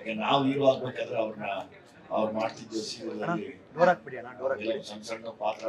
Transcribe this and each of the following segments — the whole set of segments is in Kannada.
ಯಾಕೆ ನಾವು ಹೀರೋ ಆಗ್ಬೇಕಾದ್ರೆ ಅವ್ರನ್ನ ಅವ್ರು ಮಾಡ್ತಿದ್ದ ಹಾಕ್ಬಿಡಿ ಸಣ್ಣ ಸಣ್ಣ ಪಾತ್ರ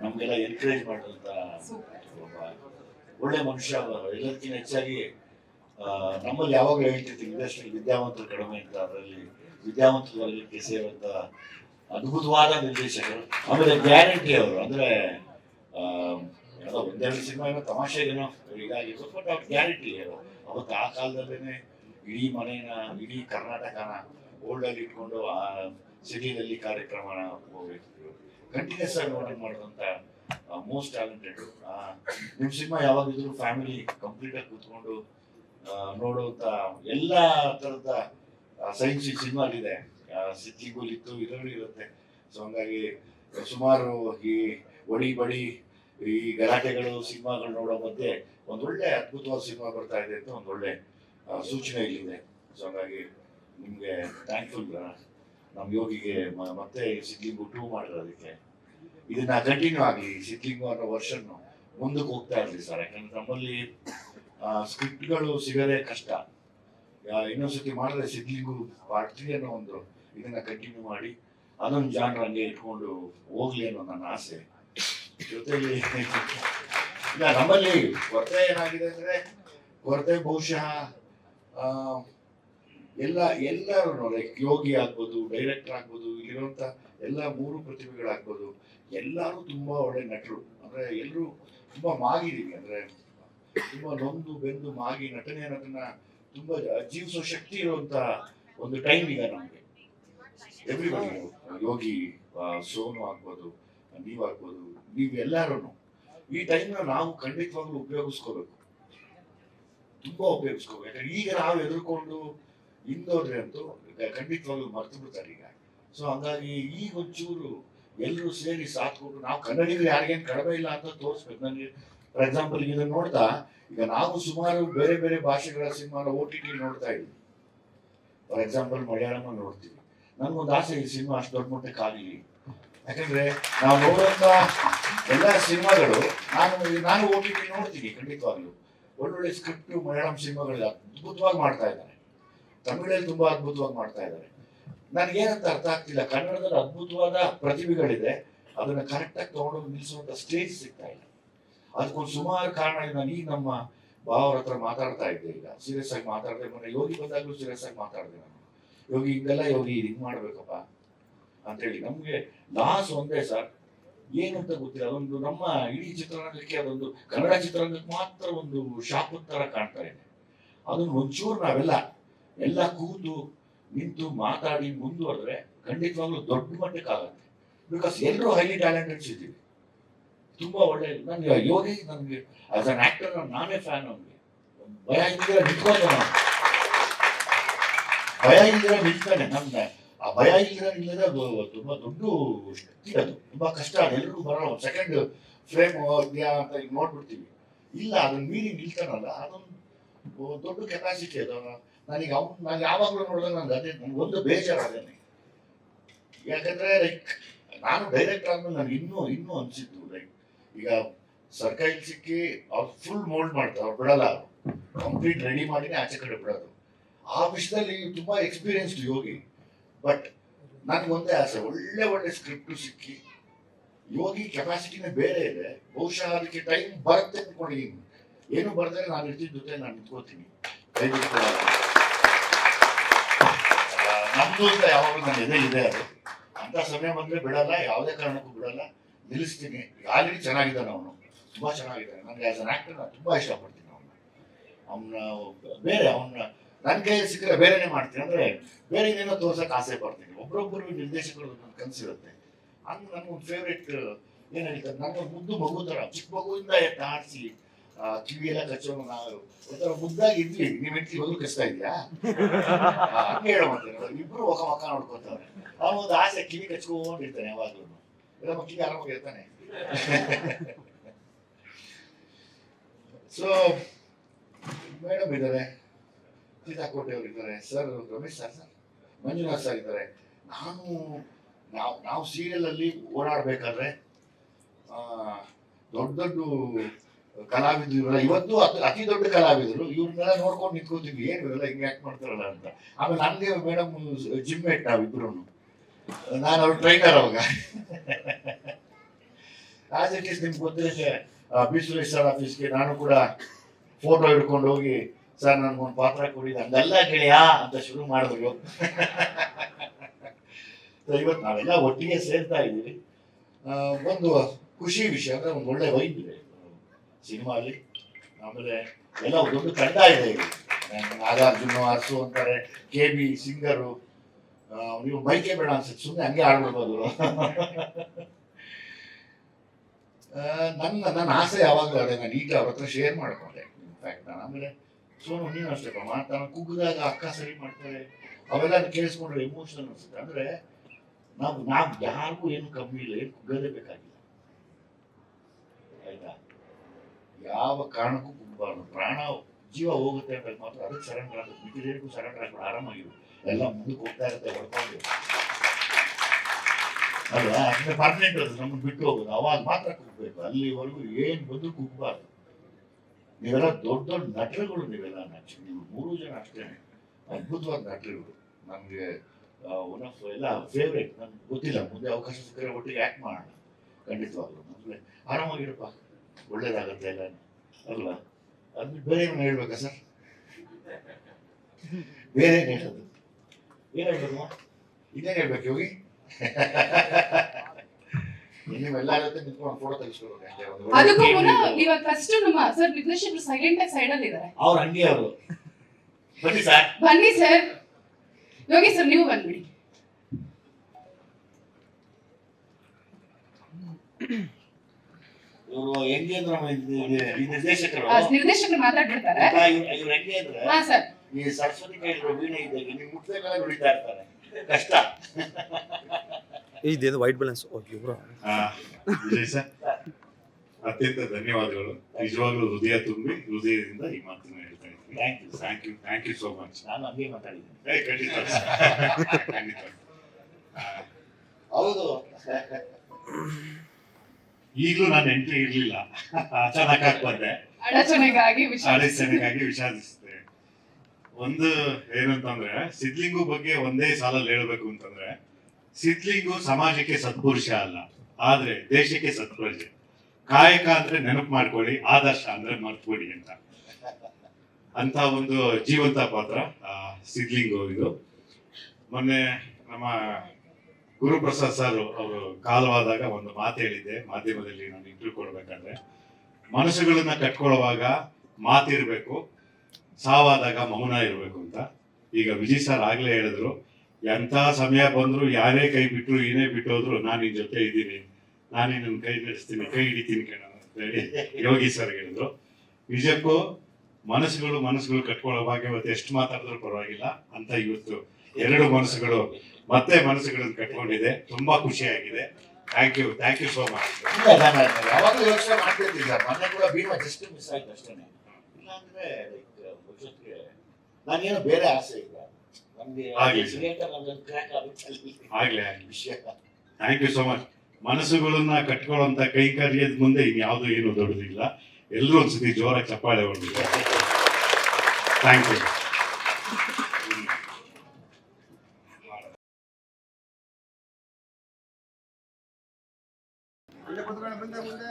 ನಮ್ಗೆಲ್ಲ ಎನ್ಕರೇಜ್ ಮಾಡುವಂತ ಒಬ್ಬ ಒಳ್ಳೆ ಮನುಷ್ಯ ಎಲ್ಲದಕ್ಕಿಂತ ಹೆಚ್ಚಾಗಿ ನಮ್ಮಲ್ಲಿ ಯಾವಾಗ ಹೇಳ್ತಿರ್ತೀವಿ ಇಂಡಸ್ಟ್ರಿ ವಿದ್ಯಾವಂತರು ಕಡಿಮೆ ಅಂತ ಅದರಲ್ಲಿ ವಿದ್ಯಾವಂತರ ವರ್ಗಕ್ಕೆ ಸೇರುವಂತ ಅದ್ಭುತವಾದ ನಿರ್ದೇಶಕರು. ಆಮೇಲೆ ಗ್ಯಾರಂಟಿ ಅವರು ಅಂದ್ರೆ ಒಂದೆರಡು ಸಿನಿಮಾ ಏನೋ ತಮಾಷೆಗೇನೋ ಹೀಗಾಗಿ ಬಟ್ ಅವ್ರು ಗ್ಯಾರಂಟಿ ಅವರು ಅವತ್ತು ಆ ಕಾಲದಲ್ಲೇನೆ ಇಡೀ ಮನೆಯನ್ನ ಇಡೀ ಕರ್ನಾಟಕನ ಓಲ್ಡಲ್ಲಿ ಇಟ್ಕೊಂಡು, ಆ ಸಿಟಿಯಲ್ಲಿ ಕಾರ್ಯಕ್ರಮನ ಕಂಟಿನ್ಯೂಸ್ ಆಗಿ ಓಡಿಂಗ್ ಮಾಡಿದಂತ ಮೋಸ್ಟ್ ಟ್ಯಾಲೆಂಟೆಡ್ ನಿಮ್ಮ ಸಿನಿಮಾ ಯಾವಾಗಿದ್ರು ಫ್ಯಾಮಿಲಿ ಕಂಪ್ಲೀಟ್ ಆಗಿ ಕೂತ್ಕೊಂಡು ನೋಡುವಂತ ಎಲ್ಲಾ ತರದ ಸೈನ್ಸ್ ಸಿನಿಮಾ ಇದೆ ಇತ್ತು ಇದರಲ್ಲಿ ಇರುತ್ತೆ. ಸೊ ಹಂಗಾಗಿ ಸುಮಾರು ಈ ಒಡಿ ಬಡಿ ಈ ಗಲಾಟೆಗಳು, ಸಿನಿಮಾಗಳು ನೋಡೋ ಮಧ್ಯೆ ಒಂದೊಳ್ಳೆ ಅದ್ಭುತವಾದ ಸಿನಿಮಾ ಬರ್ತಾ ಇದೆ ಅಂತ ಒಂದೊಳ್ಳೆ ಸೂಚನೆ ಇಲ್ಲಿದೆ. ಸೊ ಹಾಗಾಗಿ ನಿಮಗೆ ಥ್ಯಾಂಕ್ಫುಲ್ ನಮ್ಮ ಯೋಗಿಗೆ ಮತ್ತೆ ಸಿದ್ಲಿಂಗು ಟೂ ಮಾಡಿರೋದಕ್ಕೆ ಇದನ್ನ ಕಂಟಿನ್ಯೂ ಆಗಲಿ ಸಿದ್ಲಿಂಗು ಅನ್ನೋ ವರ್ಷನ್ ಮುಂದಕ್ಕೆ ಹೋಗ್ತಾ ಇರಲಿ ಸರ್ ಯಾಕಂದ್ರೆ ನಮ್ಮಲ್ಲಿ ಸ್ಕ್ರಿಪ್ಟ್ಗಳು ಸಿಗದೆ ಕಷ್ಟ. ಇನ್ನೊಂದ್ಸತಿ ಮಾಡಿದ್ರೆ ಸಿದ್ಲಿಂಗು ಪಾರ್ಟ್ ತ್ರೀ ಅನ್ನೋ ಒಂದು ಇದನ್ನ ಕಂಟಿನ್ಯೂ ಮಾಡಿ, ಅದೊಂದು ಜಾನ್ರ ಹಂಗೆ ಇಟ್ಕೊಂಡು ಹೋಗ್ಲಿ ಅನ್ನೋ ನನ್ನ ಆಸೆ. ಜೊತೆಲಿ ನಮ್ಮಲ್ಲಿ ಕೊರತೆ ಏನಾಗಿದೆ ಅಂದ್ರೆ, ಕೊರತೆ ಬಹುಶಃ ಎಲ್ಲ ಎಲ್ಲರೂ ಲೈಕ್ ಯೋಗಿ ಆಗ್ಬೋದು ಡೈರೆಕ್ಟರ್ ಆಗ್ಬೋದು ಇಲ್ಲಿರುವಂಥ ಎಲ್ಲ ಮೂರು ಪ್ರತಿಭೆಗಳಾಗ್ಬೋದು, ಎಲ್ಲರೂ ತುಂಬಾ ಒಳ್ಳೆ ನಟರು. ಅಂದ್ರೆ ಎಲ್ಲರೂ ತುಂಬಾ ಮಾಗಿದೀವಿ. ಅಂದ್ರೆ ತುಂಬಾ ನೊಂದು, ಬೆಂದು ಮಾಗಿ ನಟನೆ ಅನ್ನೋದನ್ನ ತುಂಬಾ ಜೀವಿಸೋ ಶಕ್ತಿ ಇರುವಂತ ಒಂದು ಟೈಮ್ ಈಗ ನಮ್ಗೆ. ಎವ್ರಿಬಡಿ ಯೋಗಿ ಸೋನು ಆಗ್ಬೋದು ನೀವಾಗ್ಬೋದು ನೀವು ಎಲ್ಲರೂ ಈ ಟೈಮ್ನ ನಾವು ಖಂಡಿತವಾಗ್ಲೂ ಉಪಯೋಗಿಸ್ಕೋಬೇಕು. ತುಂಬಾ ಉಪಯೋಗಿಸ್ಕೋಬೇಕು ಯಾಕಂದ್ರೆ ಈಗ ನಾವು ಎದುರ್ಕೊಂಡು ಹಿಂದೋದ್ರೆ ಅಂತೂ ಖಂಡಿತವಾಗ್ಲೂ ಮರ್ತು ಬಿಡ್ತಾರೆ ಈಗ. ಸೊ ಹಂಗಾಗಿ ಈಗ ಒಂಚೂರು ಎಲ್ಲರೂ ಸೇರಿ ಸಾಥ್ ನಾವು ಕನ್ನಡಿಗರು ಯಾರಿಗೇನು ಕಡಿಮೆ ಇಲ್ಲ ಅಂತ ತೋರಿಸ್ಬೇಕು. ನನಗೆ ಫಾರ್ ಎಕ್ಸಾಂಪಲ್ ಇದನ್ನ ನೋಡ್ತಾ, ಈಗ ನಾವು ಸುಮಾರು ಬೇರೆ ಬೇರೆ ಭಾಷೆಗಳ ಸಿನಿಮಾನ ಓ ಟಿ ಟಿ ನೋಡ್ತಾ ಇದ್ವಿ. ಫಾರ್ ಎಕ್ಸಾಂಪಲ್ ಮಲಯಾಳಮ ನೋಡ್ತೀವಿ. ನನ್ಗೊಂದು ಆಸೆ ಈ ಸಿನಿಮಾ ಅಷ್ಟು ದೊಡ್ಡ ಮಟ್ಟಕ್ಕೆ ಆಗಲಿ ಯಾಕಂದ್ರೆ ನಾವು ನೋಡುವಂತ ಎಲ್ಲ ಸಿನಿಮಾಗಳು ನಾನು ನಾನು ಓ ಟಿ ಟಿ ನೋಡ್ತೀನಿ ಖಂಡಿತವಾಗ್ಲೂ. ಒಳ್ಳೊಳ್ಳೆ ಸ್ಕ್ರಿಪ್ಟ್ ಮಲಯಾಳಂ ಸಿನಿಮಾಗಳಲ್ಲಿ ಅದ್ಭುತವಾಗಿ ಮಾಡ್ತಾ ಇದ್ದಾರೆ. ತಮಿಳಲ್ಲಿ ತುಂಬಾ ಅದ್ಭುತವಾಗಿ ಮಾಡ್ತಾ ಇದ್ದಾರೆ. ನನಗೇನಂತ ಅರ್ಥ ಆಗ್ತಿಲ್ಲ. ಕನ್ನಡದಲ್ಲಿ ಅದ್ಭುತವಾದ ಪ್ರತಿಭೆಗಳಿದೆ. ಅದನ್ನ ಕರೆಕ್ಟಾಗಿ ತಗೊಂಡೋಗಿ ನಿಲ್ಲಿಸುವಂತ ಸ್ಟೇಜ್ ಸಿಗ್ತಾ ಇಲ್ಲ. ಅದಕ್ಕೊಂದು ಸುಮಾರು ಕಾರಣ ಈಗ ನಮ್ಮ ಭಾವರ ಹತ್ರ ಮಾತಾಡ್ತಾ ಇದ್ದೆ ಈಗ. ಸೀರಿಯಸ್ ಆಗಿ ಮಾತಾಡ್ದೆ. ಮೊನ್ನೆ ಯೋಗಿ ಬಂದಾಗಲೂ ಸೀರಿಯಸ್ ಆಗಿ ಮಾತಾಡಿದೆ ನಾನು. ಯೋಗಿ ಹಿಂಗೆಲ್ಲ ಯೋಗಿ ಹಿಂಗ್ ಮಾಡ್ಬೇಕಪ್ಪ. ಅಂತೇಳಿ ನಮಗೆ ಲಾಸ್ ಒಂದೇ ಸರ್ ಏನು ಅಂತ ಗೊತ್ತಿಲ್ಲ ಅದೊಂದು ನಮ್ಮ ಇಡೀ ಚಿತ್ರರಂಗಕ್ಕೆ ಅದೊಂದು ಕನ್ನಡ ಚಿತ್ರರಂಗಕ್ಕೆ ಮಾತ್ರ ಒಂದು ತರ ಕಾಣ್ತಾ ಇದೆ. ಅದನ್ನು ಒಂಚೂರು ನಾವೆಲ್ಲ ಎಲ್ಲ ಕೂತು ನಿಂತು ಮಾತಾಡಿ ಮುಂದುವರೆದ್ರೆ ಖಂಡಿತವಾಗ್ಲೂ ದೊಡ್ಡ ಮಟ್ಟಕ್ಕೆ ಆಗುತ್ತೆ. ಬಿಕಾಸ್ ಎಲ್ಲರೂ ಹೈಲಿ ಟ್ಯಾಲೆಂಟೆಡ್ಸ್ ಇದ್ದೀವಿ ತುಂಬಾ ಒಳ್ಳೆ, ನನ್ಗೆ ಯೋಗಿ, ನನಗೆ ಆಸ್ ಅನ್ ಆಕ್ಟರ್ ನಾನೇ ಫ್ಯಾನ್ ಅವ್ನಿಗೆ. ಭಯ ಇದ್ದೀರ ನಿಂತ್ಕೊಂಡು ನಾನು. ಭಯ ಇದ್ದೀರ ನಿಲ್ತಾನೆ ನಮ್ಗೆ. ಆ ಭಯ ಇಲ್ಲದ ಇಲ್ಲದ ತುಂಬಾ ದೊಡ್ಡ ಶಕ್ತಿ ಅದು. ತುಂಬಾ ಕಷ್ಟ. ಎಲ್ಲರೂ ಬರೋಣ ಸೆಕೆಂಡ್ ಫ್ರೇಮ್ ಅಂತ ಈಗ ನೋಡ್ಬಿಡ್ತೀವಿ. ಇಲ್ಲ, ಅದನ್ನ ಮೀರಿ ನಿಲ್ತಾನಲ್ಲ, ಅದೊಂದು ದೊಡ್ಡ ಕೆಪಾಸಿಟಿ ಅದು. ನನಗೆ ಅವ್ನು, ನಾನು ಯಾವಾಗಲೂ ನೋಡಿದ್ರೆ ನನ್ನ ಅದೇ ನನ್ಗೆ ಒಂದು ಯಾಕಂದ್ರೆ ಲೈಕ್ ನಾನು ಡೈರೆಕ್ಟ್ ಆದ್ಮೇಲೆ ನನಗೆ ಇನ್ನೂ ಇನ್ನೂ ಅನಿಸಿತ್ತು ಲೈಕ್ ಈಗ ಸರ್ಕಾರಿ ಸಿಕ್ಕಿ ಅವ್ರು ಫುಲ್ ಮೋಲ್ಡ್ ಮಾಡ್ತಾರೆ. ಅವ್ರು ಬಿಡಲ್ಲ ಕಂಪ್ಲೀಟ್ ರೆಡಿ ಮಾಡಿನೇ ಆಚೆ ಕಡೆ ಬಿಡೋದು. ಆ ವಿಷಯದಲ್ಲಿ ತುಂಬಾ ಎಕ್ಸ್ಪೀರಿಯನ್ಸ್ಡ್ ಯೋಗಿ. ಬಟ್ ನನಗೆ ಒಂದೇ ಆಸೆ, ಒಳ್ಳೆ ಒಳ್ಳೆ ಸ್ಕ್ರಿಪ್ಟ್ ಸಿಕ್ಕಿ ಯೋಗಿ ಕೆಪಾಸಿಟಿನೇ ಬೇರೆ ಇದೆ, ಬಹುಶಃ ಅದಕ್ಕೆ ಟೈಮ್ ಬರುತ್ತೆ ಅನ್ಕೊಂಡಿದ್ದೀನಿ ಏನು ಬರ್ತಾರೆ ನಾನು ಇರ್ತಿದ್ದ ಜೊತೆ ನಾನು ನಿಂತ್ಕೋತೀನಿ ನಮ್ದು ಅಂತ ಯಾವಾಗಲೂ ನನ್ನ ಎದೆ ಇದೆ ಅದು. ಅಂತ ಸಮಯ ಬಂದ್ರೆ ಬಿಡಲ್ಲ, ಯಾವುದೇ ಕಾರಣಕ್ಕೂ ಬಿಡಲ್ಲ. ನಿಲ್ಲಿಸ್ತೀನಿ. ಆಲ್ರೆಡಿ ಚೆನ್ನಾಗಿದ್ದಾನೆ ಅವನು. ತುಂಬಾ ಚೆನ್ನಾಗಿದ್ದಾನೆ. ನನಗೆ ಆಸ್ ಅನ್ ಆಕ್ಟರ್ ನಾನು ತುಂಬಾ ಇಷ್ಟಪಡ್ತೀನಿ ಅವನ್ನ. ಅವನ ಬೇರೆ, ಅವನ್ನ ನನ್ನ ಕೈಯಲ್ಲಿ ಸಿಕ್ಕರೆ ಬೇರೆನೇ ಮಾಡ್ತೀನಿ ಅಂದ್ರೆ ಬೇರೆ ಏನೇನೋ ತೋರ್ಸಕ್ ಆಸೆ ಪಡ್ತೀನಿ. ಒಬ್ರೊಬ್ಬರು ನಿರ್ದೇಶಕರು ನನ್ನ ಕನಸಿರುತ್ತೆ ಹಂಗೆ ನನ್ಗೊಂದು ಫೇವ್ರೆಟ್ ಏನ್ ಹೇಳ್ತಾರೆ ನನ್ಗೆ ಮುದ್ದು ಮಗು ಥರ ಚಿಕ್ಕ ಮಗುವಿಂದ ಎತ್ತ ಆಡಿಸಿ ಕಿವಿ ಎಲ್ಲ ಕಚ್ಚೋನು ನಾವು ಒಂಥರ ಮುದ್ದಾಗಿ ಇದ್ವಿ ನೀವ್ ಹೆಂಡತಿ ಮಗು ಕಷ್ಟ ಇದೆಯಾ ಹಂಗೆ ಹೇಳೋ ಮತ್ತೆ ಇಬ್ರು ಒಕ್ಕ ಮಕ್ಕ ನೋಡ್ಕೊತಾರೆ ಅವನು ಒಂದು ಆಸೆ, ಕಿವಿ ಕಚ್ಕೊಂಡಿರ್ತಾನೆ ಯಾವಾಗ್ಲೂ. ಎಲ್ಲ ಮಕ್ಕಳಿಗೆ ಆರಾಮಾಗಿರ್ತಾನೆ ಸೊ ಮೇಡಮ್ ಇದ್ದಾರೆ ಅವರು ಇದ್ದಾರೆ sir Ramesh sir sir Manjunath sir ಇದ್ದಾರೆ ನಾನು, ನಾವು ನಾವು ಸೀರಿಯಲಲ್ಲಿ ಓಡಾಡ್ಬೇಕಾದ್ರೆ ದೊಡ್ಡ ದೊಡ್ಡ ಕಲಾವಿದರು ಇವರೆಲ್ಲ ಇವತ್ತು ಅತಿ ದೊಡ್ಡ ಕಲಾವಿದರು, ಇವ್ರನ್ನೆಲ್ಲ ನೋಡ್ಕೊಂಡು ನಿಂತ್ಕೋತೀವಿ ಏನು ಇವೆಲ್ಲ ಹಿಂಗೆ ಯಾಕೆ ಮಾಡ್ತಾರಲ್ಲ ಅಂತ. ಆಮೇಲೆ ನನಗೆ ಮೇಡಮ್ ಜಿಮ್ ಮೇಟ್ ನಾವಿಬ್ರು ನಾನು ಅವ್ರ ಟ್ರೈನರ್ ಅವಾಗ. ಆಸ್ ಇಟ್ ಈಸ್ ನಿಮ್ಗೆ ಗೊತ್ತಿರುತ್ತೆ ಬಿ ಸುರೇಶ್ ಸರ್ ಆಫೀಸ್ಗೆ ನಾನು ಕೂಡ ಫೋಟೋ ಹಿಡ್ಕೊಂಡು ಹೋಗಿ ಸರ್, ನನ್ಗೊಂದು ಪಾತ್ರ ಕೊಡಿದ ಹಂಗಲ್ಲ ಗೆಳೆಯ ಅಂತ ಶುರು ಮಾಡಿದ್ರು. ಇವತ್ತು ನಾವೆಲ್ಲ ಒಟ್ಟಿಗೆ ಸೇರ್ತಾ ಇದ್ದೀವಿ. ಒಂದು ಖುಷಿ ವಿಷಯ ಅಂದರೆ ಒಂದು ಒಳ್ಳೆ ವೈಬ್ ಇದೆ. ಆಮೇಲೆ ಎಲ್ಲ ಒಂದು ದೊಡ್ಡ ತಂಡ ಇದೆ ನಾಗಾರ್ಜುನ, ಅರ್ಸು ಅಂತಾರೆ, ಕೆ ಬಿ ಸಿಂಗರು ನೀವು ಮೈಕೆ ಬೇಡ ಅನ್ಸುತ್ತೆ ಸುಮ್ಮನೆ ಹಂಗೆ ಆಡ್ಬಿಡ್ಬೋದು. ನನ್ನ ನನ್ನ ಆಸೆ ಯಾವಾಗಲೂ ಅದೇ, ನಾನು ಈಗ ಅವ್ರ ಹತ್ರ ಶೇರ್ ಮಾಡಿಕೊಂಡೆ. ಇನ್ಫ್ಯಾಕ್ಟ್ ನಾನು ಆಮೇಲೆ ಸೋನು ನೀನು ಅಷ್ಟೇ ಮಾತಾಡ ಕುಗ್ಗದಾಗ ಅಕ್ಕ ಸರಿ ಮಾಡ್ತಾರೆ. ಅವೆಲ್ಲ ಕೇಳಿಸ್ಕೊಂಡ್ರೆ ಎಮೋಷನಲ್ ಅನ್ಸುತ್ತೆ. ಅಂದ್ರೆ ನಾವು ನಾವು ಯಾರಿಗೂ ಏನು ಕಮ್ಮಿ ಇಲ್ಲ, ಏನು ಕುಗ್ಗದೇ ಬೇಕಾಗಿಲ್ಲ. ಆಯ್ತಾ? ಯಾವ ಕಾರಣಕ್ಕೂ ಕುಗ್ಬಾರ್ದು ಪ್ರಾಣ ಜೀವ ಹೋಗುತ್ತೆ ಅಂತ ಮಾತ್ರ ಅದಕ್ಕೆ ಸರೆಂಡರ್ ಆಗುತ್ತೆ. ಮಿಕ್ಕಿದೇನಿಗೂ ಸರೆಂಡರ್ ಆಗ್ಬಿಟ್ಟು ಆರಾಮಾಗಿರು. ಎಲ್ಲ ಮುಂದಕ್ಕೆ ಹೋಗ್ತಾ ಇರುತ್ತೆ ಹೊಡ್ಕೊಂಡು ಅಲ್ವಾ? ಅಂದ್ರೆ ಪರ್ಮನೆಂಟ್ ಅದು, ನಮ್ಮನ್ನು ಬಿಟ್ಟು ಹೋಗೋದು. ಅವಾಗ ಮಾತ್ರ ಕುಗ್ಬೇಕು ಅಲ್ಲಿವರೆಗೂ ಏನು ಬಂದು ಕುಗ್ಬಾರ್ದು ನೀವೆಲ್ಲ ದೊಡ್ಡ ದೊಡ್ಡ ನಟರುಗಳು ನೀವೆಲ್ಲ ನೀವು ಮೂರು ಜನ ಅಷ್ಟೇ. ಅದ್ಭುತವಾದ ನಟರುಗಳು. ನನಗೆ ಒನ್ ಆಫ್ ಎಲ್ಲ ಫೇವ್ರೇಟ್ ನನ್ಗೆ ಗೊತ್ತಿಲ್ಲ. ಮುಂದೆ ಅವಕಾಶ ಸಿಕ್ಕರೆ ಒಟ್ಟಿಗೆ ಆ್ಯಕ್ಟ್ ಮಾಡೋಣ. ಖಂಡಿತವಾಗ್ಲು. ಅಂದ್ರೆ ಆರಾಮಾಗಿರಪ್ಪ. ಒಳ್ಳೇದಾಗತ್ತೆ ಎಲ್ಲ. ಅಲ್ಲ ಅದು ಬೇರೆ ಏನು ಹೇಳ್ಬೇಕಾ ಸರ್? ಬೇರೆ ಏನು ಹೇಳೋದು ಏನು ಹೇಳ್ಬೇಕು? ಇದೇನು ಹೇಳ್ಬೇಕು ಯೋಗಿ ನೀವೆಲ್ಲ ಜೊತೆ ನಿಂತ್ಕೊಂಡು ಫೋಟೋ ತೆಗಿಸ್ಕೊಳ್ಬೇಕು ಅಷ್ಟೇ ಒಂದು ಒಳ್ಳೆ ಅದಕ್ಕೂ ಮುನ್ನ. ಇವಾಗ ಫಸ್ಟ್ ನಮ್ಮ ಸರ್ ನಿರ್ದೇಶಕರು ಸೈಲೆಂಟ್ ಆಗಿ ಸೈಡ್ ಅಲ್ಲಿ ಇದ್ದಾರೆ. ಅವ್ರ ಹಂಗೆ ಅವರು. ಬನ್ನಿ ಸರ್ ಬನ್ನಿ ಸರ್ ಯೋಗಿ ಸರ್ ನೀವು ಬಂದ್ಬಿಡಿ. ಇವರು ಹೆಂಗೆ ಅಂದ್ರೆ ಈ ನಿರ್ದೇಶಕರು? ನಿರ್ದೇಶಕರು ಮಾತಾಡ್ಬಿಡ್ತಾರೆ? ಇವ್ರು ಹೆಂಗೆ ಅಂದ್ರೆ ಹಾ ಸರ್ ಈ ಸರಸ್ವತಿ ಕೈಲಿರೋ ವೀಣೆ ಇದ್ದಾಗ ನೀವು ನುಡಿತಾ ಇರ್ತಾರೆ. ಕಷ್ಟ. ಇದೇನು white balance okay bro Vijay sir ಅತ್ಯಂತ ಧನ್ಯವಾದಗಳು. ನಿಜವಾಗ್ಲೂ ಹೃದಯ ತುಂಬಿ ಹೃದಯದಿಂದ ಈ ಮಾತನ್ನು ಹೇಳ್ತಾ ಇದ್ದೀನಿ. Thank you thank you thank you so much ನಾನು ಹಂಗೆ ಮಾತಾಡಿದ್ದೀನಿ. ಏ ಖಂಡಿತ. ಖಂಡಿತ. ಹೌದು. ಈಗಲೂ ನಾನು ಎಂಟ್ರಿ ಇರ್ಲಿಲ್ಲ. ಅಚಾನಕ್ ಆಗಿ ಬಂದೆ. ಅಡಚಣೆಗಾಗಿ ಅಡಚಣೆಗಾಗಿ ವಿಷಾದಿಸಿದೆ. ಒಂದು ಏನಂತಂದ್ರೆ ಸಿದ್ಲಿಂಗು ಬಗ್ಗೆ ಒಂದೇ ಸಾಲಲ್ಲಿ ಹೇಳ್ಬೇಕು ಅಂತಂದ್ರೆ ಸಿದ್ಲಿಂಗು ಸಮಾಜಕ್ಕೆ ಸತ್ಪುರುಷ ಅಲ್ಲ, ಆದ್ರೆ ದೇಶಕ್ಕೆ ಸತ್ಪುರುಷ. ಕಾಯಕ ಅಂದ್ರೆ ನೆನಪು ಮಾಡ್ಕೊಳ್ಳಿ, ಆದರ್ಶ ಅಂದ್ರೆ ಮರ್ತ್ಬಿಡಿ ಅಂತ. ಅಂತ ಒಂದು ಜೀವಂತ ಪಾತ್ರ ಸಿದ್ಲಿಂಗು ಇದು. ಮೊನ್ನೆ ನಮ್ಮ ಗುರುಪ್ರಸಾದ್ ಸರ್ ಅವರು ಕಾಲವಾದಾಗ ಒಂದು ಮಾತು ಹೇಳಿದ್ದೆ, ಮಾಧ್ಯಮದಲ್ಲಿ ನಾನು ಇಂಟರ್ವ್ಯೂ ಕೊಡ್ಬೇಕಾದ್ರೆ. ಮನಸ್ಸುಗಳನ್ನ ಕಟ್ಕೊಳ್ಳುವಾಗ ಮಾತಿರ್ಬೇಕು, ಸಾವಾದಾಗ ಮೌನ ಇರಬೇಕು ಅಂತ. ಈಗ ವಿಜಯ್ ಸರ್ ಆಗ್ಲೇ ಹೇಳಿದ್ರು ಎಂಥ ಸಮಯ ಬಂದ್ರು ಯಾರೇ ಕೈ ಬಿಟ್ಟರು ಏನೇ ಬಿಟ್ಟು ಹೋದ್ರು ನಾನು ನಿನ್ ಜೊತೆ ಇದ್ದೀನಿ. ನಾನು ನಿನ್ನ ಕೈ ನಡೆಸ್ತೀನಿ, ಕೈ ಹಿಡಿತೀನಿ ಕಣ ಅಂತ ಹೇಳಿ ಯೋಗಿ ಸರ್ ಹೇಳಿದ್ರು. ನಿಜಕ್ಕೂ ಮನಸ್ಸುಗಳು ಮನಸ್ಸುಗಳು ಕಟ್ಕೊಳ್ಳುವಾಗ ಇವತ್ತು ಎಷ್ಟು ಮಾತಾಡಿದ್ರು ಪರವಾಗಿಲ್ಲ ಅಂತ ಇವತ್ತು ಎರಡು ಮನಸ್ಸುಗಳು ಮತ್ತೆ ಮನಸ್ಸುಗಳನ್ನು ಕಟ್ಕೊಂಡಿದೆ. ತುಂಬಾ ಖುಷಿಯಾಗಿದೆ. Thank you thank you so much ಯಾವಾಗಲೂ ಯೋಚನೆ ಕೂಡ ಮಿಸ್ ಆಯ್ತು ಅಷ್ಟೇ ಇಲ್ಲಾಂದ್ರೆ ನಾನೇನೋ ಬೇರೆ ಆಸೆ ಇಲ್ಲ ಥ್ಯಾಂಕ್ ಯು ಸೋ ಮಚ್ ಮನಸ್ಸುಗಳನ್ನ ಕಟ್ಕೊಳ್ಳುವಂತ ಕೈಕಾರ್ಯದ ಮುಂದೆ ಇನ್ಯಾವುದೂ ಏನು ದೊಡ್ಡದಿಲ್ಲ. ಎಲ್ಲರೂ ಒಂದ್ಸತಿ ಜೋರಾಗಿ ಚಪ್ಪಾಳೆ ಥ್ಯಾಂಕ್ ಯು ಮುಂದೆ